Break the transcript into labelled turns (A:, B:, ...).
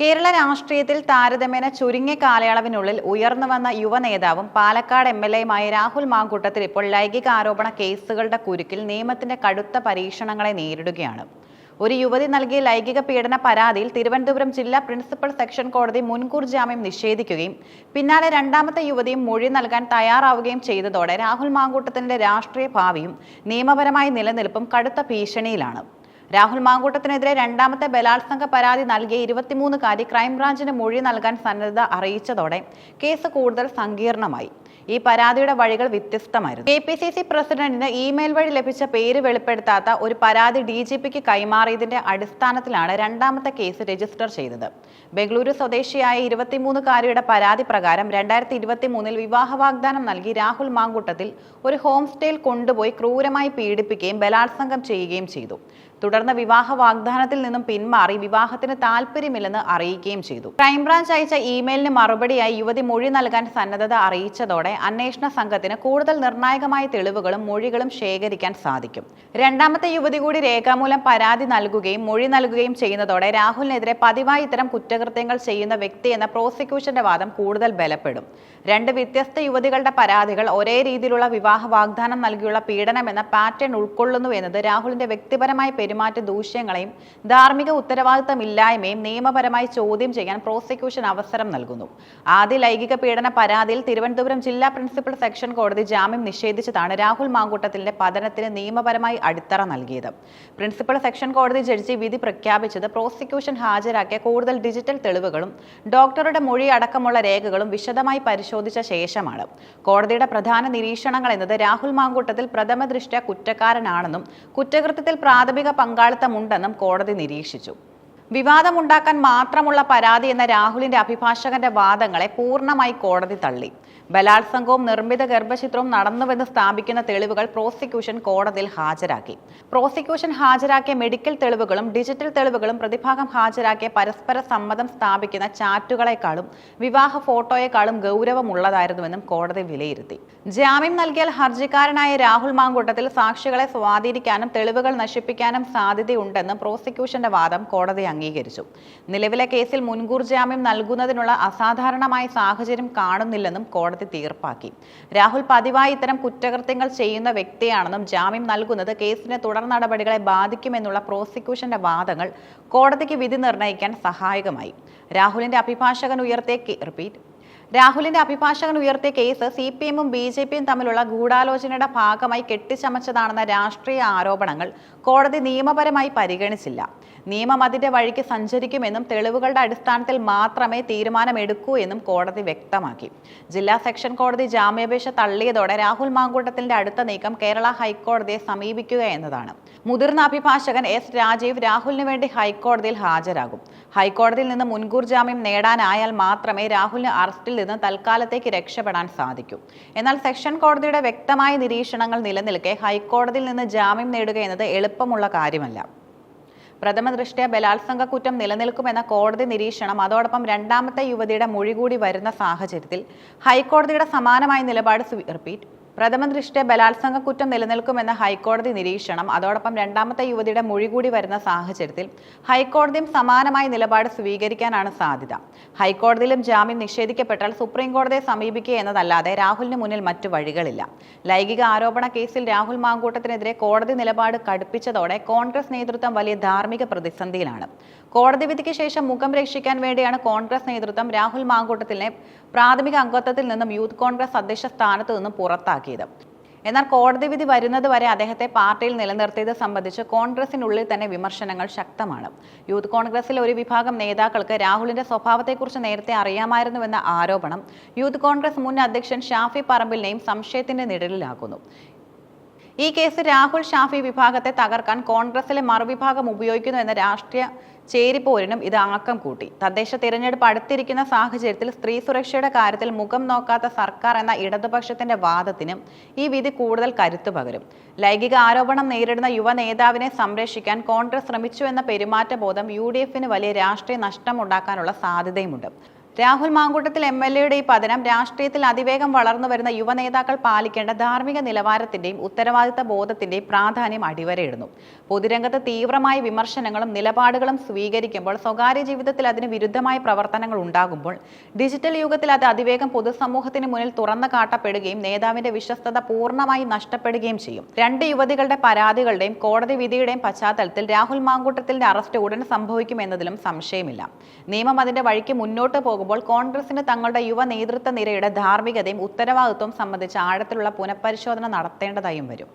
A: കേരള രാഷ്ട്രീയത്തിൽ താരതമ്യേന ചുരുങ്ങിയ കാലയളവിനുള്ളിൽ ഉയർന്നു വന്ന യുവ നേതാവും പാലക്കാട് എം എൽ എയുമായ രാഹുൽ മാങ്കൂട്ടത്തിൽ ഇപ്പോൾ ലൈംഗിക ആരോപണ കേസുകളുടെ കുരുക്കിൽ നിയമത്തിന്റെ കടുത്ത പരീക്ഷണങ്ങളെ നേരിടുകയാണ്. ഒരു യുവതി നൽകിയ ലൈംഗിക പീഡന പരാതിയിൽ തിരുവനന്തപുരം ജില്ലാ പ്രിൻസിപ്പൽ സെക്ഷൻ കോടതി മുൻകൂർ ജാമ്യം നിഷേധിക്കുകയും പിന്നാലെ രണ്ടാമത്തെ യുവതിയും മൊഴി നൽകാൻ തയ്യാറാവുകയും ചെയ്തതോടെ രാഹുൽ മാങ്കൂട്ടത്തിന്റെ രാഷ്ട്രീയ ഭാവിയും നിയമപരമായ നിലനിൽപ്പും കടുത്ത ഭീഷണിയിലാണ്. രാഹുൽ മാങ്കൂട്ടത്തിനെതിരെ രണ്ടാമത്തെ ബലാത്സംഗ പരാതി നൽകിയ ഇരുപത്തിമൂന്നുകാരി ക്രൈംബ്രാഞ്ചിന് മൊഴി നൽകാൻ സന്നദ്ധത അറിയിച്ചതോടെ കേസ് കൂടുതൽ സങ്കീർണമായി. ഈ പരാതിയുടെ വഴികൾ വ്യത്യസ്തമായിരുന്നു. കെ പി സി സി പ്രസിഡന്റിന് ഇമെയിൽ വഴി ലഭിച്ച പേര് വെളിപ്പെടുത്താത്ത ഒരു പരാതി ഡി ജി പിക്ക് കൈമാറിയതിന്റെ അടിസ്ഥാനത്തിലാണ് രണ്ടാമത്തെ കേസ് രജിസ്റ്റർ ചെയ്തത്. ബംഗളൂരു സ്വദേശിയായ ഇരുപത്തിമൂന്നുകാരിയുടെ പരാതി പ്രകാരം രണ്ടായിരത്തി ഇരുപത്തി മൂന്നിൽ വിവാഹ വാഗ്ദാനം നൽകി രാഹുൽ മാങ്കൂട്ടത്തിൽ ഒരു ഹോം സ്റ്റേയിൽ കൊണ്ടുപോയി ക്രൂരമായി പീഡിപ്പിക്കുകയും ബലാത്സംഗം ചെയ്യുകയും ചെയ്തു. തുടർന്ന് വിവാഹ വാഗ്ദാനത്തിൽ നിന്നും പിന്മാറി വിവാഹത്തിന് താല്പര്യമില്ലെന്ന് അറിയിക്കുകയും ചെയ്തു. ക്രൈംബ്രാഞ്ച് അയച്ച ഇമെയിലിന് മറുപടിയായി യുവതി മൊഴി നൽകാൻ സന്നദ്ധത അറിയിച്ചതോടെ അന്വേഷണ സംഘത്തിന് കൂടുതൽ നിർണായകമായ തെളിവുകളും മൊഴികളും ശേഖരിക്കാൻ സാധിക്കും. രണ്ടാമത്തെ യുവതി കൂടി രേഖാമൂലം പരാതി നൽകുകയും മൊഴി നൽകുകയും ചെയ്യുന്നതോടെ രാഹുലിനെതിരെ പതിവായി ഇത്തരം കുറ്റകൃത്യങ്ങൾ ചെയ്യുന്ന വ്യക്തി എന്ന പ്രോസിക്യൂഷന്റെ വാദം കൂടുതൽ ബലപ്പെടും. രണ്ട് വ്യത്യസ്ത യുവതികളുടെ പരാതികൾ ഒരേ രീതിയിലുള്ള വിവാഹ വാഗ്ദാനം നൽകിയുള്ള പീഡനം എന്ന പാറ്റേൺ ഉൾക്കൊള്ളുന്നു എന്നത് രാഹുലിന്റെ വ്യക്തിപരമായ പെരുമാറ്റ ദൂഷ്യങ്ങളെയും ധാർമ്മിക ഉത്തരവാദിത്തമില്ലായ്മയും നിയമപരമായി ചോദ്യം ചെയ്യാൻ പ്രോസിക്യൂഷൻ അവസരം നൽകുന്നു. ആദ്യ ലൈംഗിക പീഡന പരാതിയിൽ തിരുവനന്തപുരം ജില്ലാ പ്രിൻസിപ്പൽ സെക്ഷൻ കോടതി ജാമ്യം നിഷേധിച്ചതാണ് രാഹുൽ മാങ്കൂട്ടത്തിന്റെ പതനത്തിന് നിയമപരമായി അടിത്തറ നൽകിയത്. പ്രിൻസിപ്പൽ സെക്ഷൻ കോടതി ജഡ്ജി വിധി പ്രഖ്യാപിച്ചത് പ്രോസിക്യൂഷൻ ഹാജരാക്കിയ കൂടുതൽ ഡിജിറ്റൽ തെളിവുകളും ഡോക്ടറുടെ മൊഴി അടക്കമുള്ള രേഖകളും വിശദമായി പരിശോധിച്ച ശേഷമാണ്. കോടതിയുടെ പ്രധാന നിരീക്ഷണങ്ങൾ എന്നത് രാഹുൽ മാങ്കൂട്ടത്തിൽ പ്രഥമ ദൃഷ്ട്യ കുറ്റക്കാരനാണെന്നും കുറ്റകൃത്യത്തിൽ പ്രാഥമിക പങ്കാളിത്തമുണ്ടെന്നും കോടതി നിരീക്ഷിച്ചു. വിവാദമുണ്ടാക്കാൻ മാത്രമുള്ള പരാതി എന്ന രാഹുലിന്റെ അഭിഭാഷകന്റെ വാദങ്ങളെ പൂർണമായി കോടതി തള്ളി. ബലാത്സംഗവും നിർമ്മിത ഗർഭചിത്രവും നടന്നുവെന്ന് സ്ഥാപിക്കുന്ന തെളിവുകൾ പ്രോസിക്യൂഷൻ കോടതിയിൽ ഹാജരാക്കി. പ്രോസിക്യൂഷൻ ഹാജരാക്കിയ മെഡിക്കൽ തെളിവുകളും ഡിജിറ്റൽ തെളിവുകളും പ്രതിഭാഗം ഹാജരാക്കിയ പരസ്പര സമ്മതം സ്ഥാപിക്കുന്ന ചാറ്റുകളെക്കാളും വിവാഹ ഫോട്ടോയെക്കാളും ഗൗരവമുള്ളതായിരുന്നുവെന്നും കോടതി വിലയിരുത്തി. ജാമ്യം നൽകിയാൽ ഹർജിക്കാരനായ രാഹുൽ മാങ്കൂട്ടത്തിൽ സാക്ഷികളെ സ്വാധീനിക്കാനും തെളിവുകൾ നശിപ്പിക്കാനും സാധ്യതയുണ്ടെന്ന് പ്രോസിക്യൂഷന്റെ വാദം കോടതി അംഗീകരിച്ചു. നിലവിലെ കേസിൽ മുൻകൂർ ജാമ്യം നൽകുന്നതിനുള്ള അസാധാരണമായ സാഹചര്യം കാണുന്നില്ലെന്നും കോടതി തീർപ്പാക്കി. രാഹുൽ പതിവായി ഇത്തരം കുറ്റകൃത്യങ്ങൾ ചെയ്യുന്ന വ്യക്തിയാണെന്നും ജാമ്യം നൽകുന്നത് കേസിന്റെ തുടർ നടപടികളെ ബാധിക്കുമെന്നുള്ള പ്രോസിക്യൂഷന്റെ വാദങ്ങൾ കോടതിക്ക് വിധി നിർണയിക്കാൻ സഹായകമായി. രാഹുലിന്റെ അഭിഭാഷകൻ ഉയർത്തിയ റിപ്പീറ്റ്. രാഹുലിന്റെ അഭിഭാഷകൻ ഉയർത്തിയ കേസ് സി പി എമ്മും ബി ജെ പിയും തമ്മിലുള്ള ഗൂഢാലോചനയുടെ ഭാഗമായി കെട്ടിച്ചമച്ചതാണെന്ന രാഷ്ട്രീയ ആരോപണങ്ങൾ കോടതി നിയമപരമായി പരിഗണിച്ചില്ല. നിയമം അതിന്റെ വഴിക്ക് സഞ്ചരിക്കുമെന്നും തെളിവുകളുടെ അടിസ്ഥാനത്തിൽ മാത്രമേ തീരുമാനമെടുക്കൂ എന്നും കോടതി വ്യക്തമാക്കി. ജില്ലാ സെക്ഷൻ കോടതി ജാമ്യാപേക്ഷ തള്ളിയതോടെ രാഹുൽ മാങ്കൂട്ടത്തിന്റെ അടുത്ത നീക്കം കേരള ഹൈക്കോടതിയെ സമീപിക്കുക എന്നതാണ്. മുതിർന്ന അഭിഭാഷകൻ എസ് രാജീവ് രാഹുലിന് വേണ്ടി ഹൈക്കോടതിയിൽ ഹാജരാകും. ഹൈക്കോടതിയിൽ നിന്ന് മുൻകൂർ ജാമ്യം നേടാനായാൽ മാത്രമേ രാഹുലിന് അറസ്റ്റിൽ നിന്ന് തൽക്കാലത്തേക്ക് രക്ഷപ്പെടാൻ സാധിക്കൂ. എന്നാൽ സെക്ഷൻ കോടതിയുടെ വ്യക്തമായ നിരീക്ഷണങ്ങൾ നിലനിൽക്കെ ഹൈക്കോടതിയിൽ നിന്ന് ജാമ്യം നേടുക എന്നത് എളുപ്പമുള്ള കാര്യമല്ല. പ്രഥമ ദൃഷ്ട്യ ബലാത്സംഗ കുറ്റം നിലനിൽക്കുമെന്ന കോടതി നിരീക്ഷണം അതോടൊപ്പം രണ്ടാമത്തെ യുവതിയുടെ മൊഴി കൂടി വരുന്ന സാഹചര്യത്തിൽ ഹൈക്കോടതിയുടെ സമാനമായ നിലപാട് റിപ്പീറ്റ് പ്രഥമ ദൃഷ്ട്യ ബലാത്സംഗ കുറ്റം നിലനിൽക്കുമെന്ന ഹൈക്കോടതി നിരീക്ഷണം അതോടൊപ്പം രണ്ടാമത്തെ യുവതിയുടെ മൊഴി കൂടി വരുന്ന സാഹചര്യത്തിൽ ഹൈക്കോടതിയും സമാനമായ നിലപാട് സ്വീകരിക്കാനാണ് സാധ്യത. ഹൈക്കോടതിയിലും ജാമ്യം നിഷേധിക്കപ്പെട്ടാൽ സുപ്രീം കോടതിയെ സമീപിക്കുക എന്നതല്ലാതെ രാഹുലിന് മുന്നിൽ മറ്റു വഴികളില്ല. ലൈംഗിക ആരോപണ കേസിൽ രാഹുൽ മാങ്കൂട്ടത്തിനെതിരെ കോടതി നിലപാട് കടുപ്പിച്ചതോടെ കോൺഗ്രസ് നേതൃത്വം വലിയ ധാർമ്മിക പ്രതിസന്ധിയിലാണ്. കോടതി വിധിക്ക് ശേഷം മുഖം രക്ഷിക്കാൻ വേണ്ടിയാണ് കോൺഗ്രസ് നേതൃത്വം രാഹുൽ മാങ്കൂട്ടത്തിനെ പ്രാഥമിക അംഗത്വത്തിൽ നിന്നും യൂത്ത് കോൺഗ്രസ് അധ്യക്ഷ സ്ഥാനത്ത് നിന്നും പുറത്താക്കിയത്. എന്നാൽ കോടതി വിധി വരുന്നത് വരെ അദ്ദേഹത്തെ പാർട്ടിയിൽ നിലനിർത്തിയത് സംബന്ധിച്ച് കോൺഗ്രസിനുള്ളിൽ തന്നെ വിമർശനങ്ങൾ ശക്തമാണ്. യൂത്ത് കോൺഗ്രസിലെ ഒരു വിഭാഗം നേതാക്കൾക്ക് രാഹുലിന്റെ സ്വഭാവത്തെക്കുറിച്ച് നേരത്തെ അറിയാമായിരുന്നുവെന്ന ആരോപണം യൂത്ത് കോൺഗ്രസ് മുൻ അധ്യക്ഷൻ ഷാഫി പറമ്പിലിനെയും സംശയത്തിന്റെ നിഴലിലാക്കുന്നു. ഈ കേസ് രാഹുൽ ഷാഫി വിഭാഗത്തെ തകർക്കാൻ കോൺഗ്രസിലെ മറുവിഭാഗം ഉപയോഗിക്കുന്നു എന്ന രാഷ്ട്രീയ ചേരിപ്പോരിനും ഇത് ആക്കം കൂട്ടി. തദ്ദേശ തിരഞ്ഞെടുപ്പ് അടുത്തിരിക്കുന്ന സാഹചര്യത്തിൽ സ്ത്രീ സുരക്ഷയുടെ കാര്യത്തിൽ മുഖം നോക്കാത്ത സർക്കാർ എന്ന ഇടതുപക്ഷത്തിന്റെ വാദത്തിനും ഈ വിധി കൂടുതൽ കരുത്തു പകരും. ലൈംഗിക ആരോപണം നേരിടുന്ന യുവ നേതാവിനെ സംരക്ഷിക്കാൻ കോൺഗ്രസ് ശ്രമിച്ചു എന്ന പെരുമാറ്റബോധം യു വലിയ രാഷ്ട്രീയ നഷ്ടമുണ്ടാക്കാനുള്ള സാധ്യതയുമുണ്ട്. രാഹുൽ മാങ്കൂട്ടത്തിൽ എം എൽ എയുടെ ഈ പതനം രാഷ്ട്രീയത്തിൽ അതിവേഗം വളർന്നു വരുന്ന യുവ നേതാക്കൾ പാലിക്കേണ്ട ധാർമ്മിക നിലവാരത്തിന്റെയും ഉത്തരവാദിത്ത ബോധത്തിന്റെയും പ്രാധാന്യം അടിവരയിടുന്നു. പൊതുരംഗത്ത് തീവ്രമായ വിമർശനങ്ങളും നിലപാടുകളും സ്വീകരിക്കുമ്പോൾ സ്വകാര്യ ജീവിതത്തിൽ അതിന് വിരുദ്ധമായ പ്രവർത്തനങ്ങൾ ഉണ്ടാകുമ്പോൾ ഡിജിറ്റൽ യുഗത്തിൽ അത് അതിവേഗം പൊതുസമൂഹത്തിന് മുന്നിൽ തുറന്നു കാട്ടപ്പെടുകയും നേതാവിന്റെ വിശ്വസ്തത പൂർണമായി നഷ്ടപ്പെടുകയും ചെയ്യും. രണ്ട് യുവതികളുടെ പരാതികളുടെയും കോടതി വിധിയുടെയും പശ്ചാത്തലത്തിൽ രാഹുൽ മാങ്കൂട്ടത്തിന്റെ അറസ്റ്റ് ഉടൻ സംഭവിക്കുമെന്നതിലും സംശയമില്ല. നിയമം അതിന്റെ വഴിക്ക് മുന്നോട്ട് പോകുമ്പോൾ കോൺഗ്രസിന് തങ്ങളുടെ യുവ നേതൃത്വ നിരയുടെ ധാർമ്മികതയും ഉത്തരവാദിത്വവും സംബന്ധിച്ച് ആഴത്തിലുള്ള പുനഃപരിശോധന നടത്തേണ്ടതായും വരും.